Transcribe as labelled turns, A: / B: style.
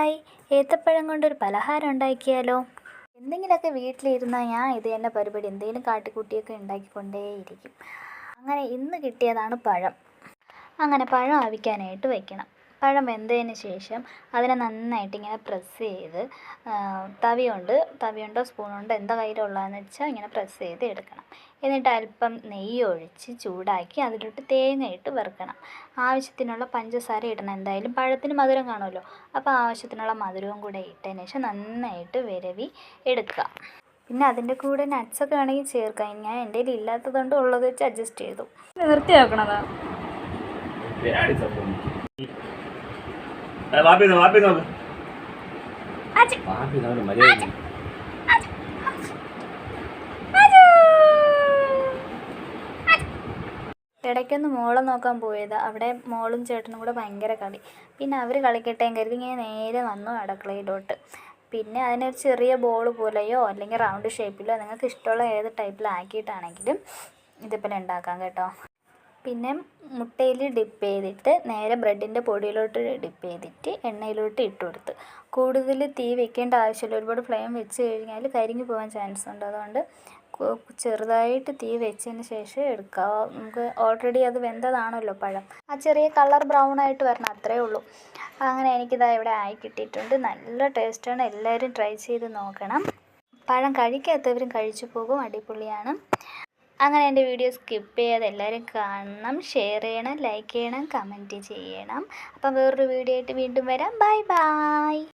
A: Hi ഏത്തപ്പഴം കൊണ്ടൊരു പലഹാരം ഉണ്ടാക്കിയാലോ? എന്തെങ്കിലുമൊക്കെ വീട്ടിലിരുന്നാൽ ഞാൻ ഇത് തന്നെ പരിപാടി എന്തെങ്കിലും കാട്ടിക്കൂട്ടിയൊക്കെ ഉണ്ടാക്കിക്കൊണ്ടേയിരിക്കും. അങ്ങനെ ഇന്ന് കിട്ടിയതാണ് പഴം. അങ്ങനെ പഴം ആവിക്കാനായിട്ട് വെക്കണം. പഴം വെന്തതിന് ശേഷം അതിനെ നന്നായിട്ട് ഇങ്ങനെ പ്രസ് ചെയ്ത് തവി കൊണ്ട് തവി കൊണ്ടോ സ്പൂൺ കൊണ്ടോ എന്താ കയ്യിലുള്ളതെന്ന് വെച്ചാൽ ഇങ്ങനെ പ്രസ് ചെയ്ത് എടുക്കണം. എന്നിട്ട് അല്പം നെയ്യ് ഒഴിച്ച് ചൂടാക്കി അതിലോട്ട് തേങ്ങ ഇട്ട് വറുക്കണം. ആവശ്യത്തിനുള്ള പഞ്ചസാര ഇടണം. എന്തായാലും പഴത്തിന് മധുരം കാണുമല്ലോ. അപ്പോൾ ആവശ്യത്തിനുള്ള മധുരവും കൂടെ ഇട്ടതിന് ശേഷം നന്നായിട്ട് വിരവി എടുക്കുക. പിന്നെ അതിന്റെ കൂടെ നട്ട്സൊക്കെ വേണമെങ്കിൽ ചേർക്കാം. ഞാൻ എന്റെ കയ്യിൽ ഇല്ലാത്തതുകൊണ്ട് ഉള്ളത് വെച്ച് അഡ്ജസ്റ്റ് ചെയ്തു.
B: വൃത്തിയാക്കണതാ?
C: വാപ്പി നോ വാപ്പി നോക്ക് വാപ്പി നോക്ക് മര്യാദ
A: ഇടയ്ക്കൊന്ന് മോളെ നോക്കാൻ പോയത്. അവിടെ മോളും ചേട്ടനും കൂടെ ഭയങ്കര കളി. പിന്നെ അവർ കളിക്കട്ടെ കരുതി ഇങ്ങനെ നേരെ വന്നു അടുക്കളയിലോട്ട്. പിന്നെ അതിനൊരു ചെറിയ ബോൾ പോലെയോ അല്ലെങ്കിൽ റൗണ്ട് ഷേപ്പിലോ നിങ്ങൾക്ക് ഇഷ്ടമുള്ള ഏത് ടൈപ്പിലാക്കിയിട്ടാണെങ്കിലും ഇതുപോലെ ഉണ്ടാക്കാം കേട്ടോ. പിന്നെ മുട്ടയിൽ ഡിപ്പ് ചെയ്തിട്ട് നേരെ ബ്രെഡിന്റെ പൊടിയിലോട്ട് ഡിപ്പ് ചെയ്തിട്ട് എണ്ണയിലോട്ട് ഇട്ട് കൊടുത്ത്. കൂടുതൽ തീ വെക്കേണ്ട ആവശ്യമില്ല. ഒരുപാട് ഫ്ലെയിം വെച്ച് കഴിഞ്ഞാൽ കരിഞ്ഞു പോകാൻ ചാൻസ് ഉണ്ട്. അതുകൊണ്ട് ചെറുതായിട്ട് തീ വെച്ചതിന് ശേഷം എടുക്കുക നമുക്ക് ഓൾറെഡി അത് വെന്തതാണല്ലോ പഴം. ആ ചെറിയ കളർ ബ്രൗൺ ആയിട്ട് വരണം അത്രയേ ഉള്ളൂ. അങ്ങനെ എനിക്കിതാ ഇവിടെ ആയി കിട്ടിയിട്ടുണ്ട്. നല്ല ടേസ്റ്റാണ് എല്ലാവരും ട്രൈ ചെയ്ത് നോക്കണം. പഴം കഴിക്കാത്തവരും കഴിച്ചു പോകും. അടിപൊളിയാണ്. അങ്ങനെ എന്റെ വീഡിയോ സ്കിപ്പ് ചെയ്യാതെ എല്ലാവരും കാണണം ഷെയർ ചെയ്യണം ലൈക്ക് ചെയ്യണം കമന്റ് ചെയ്യണം. അപ്പം വേറൊരു വീഡിയോ ആയിട്ട് വീണ്ടും വരാം. Bye bye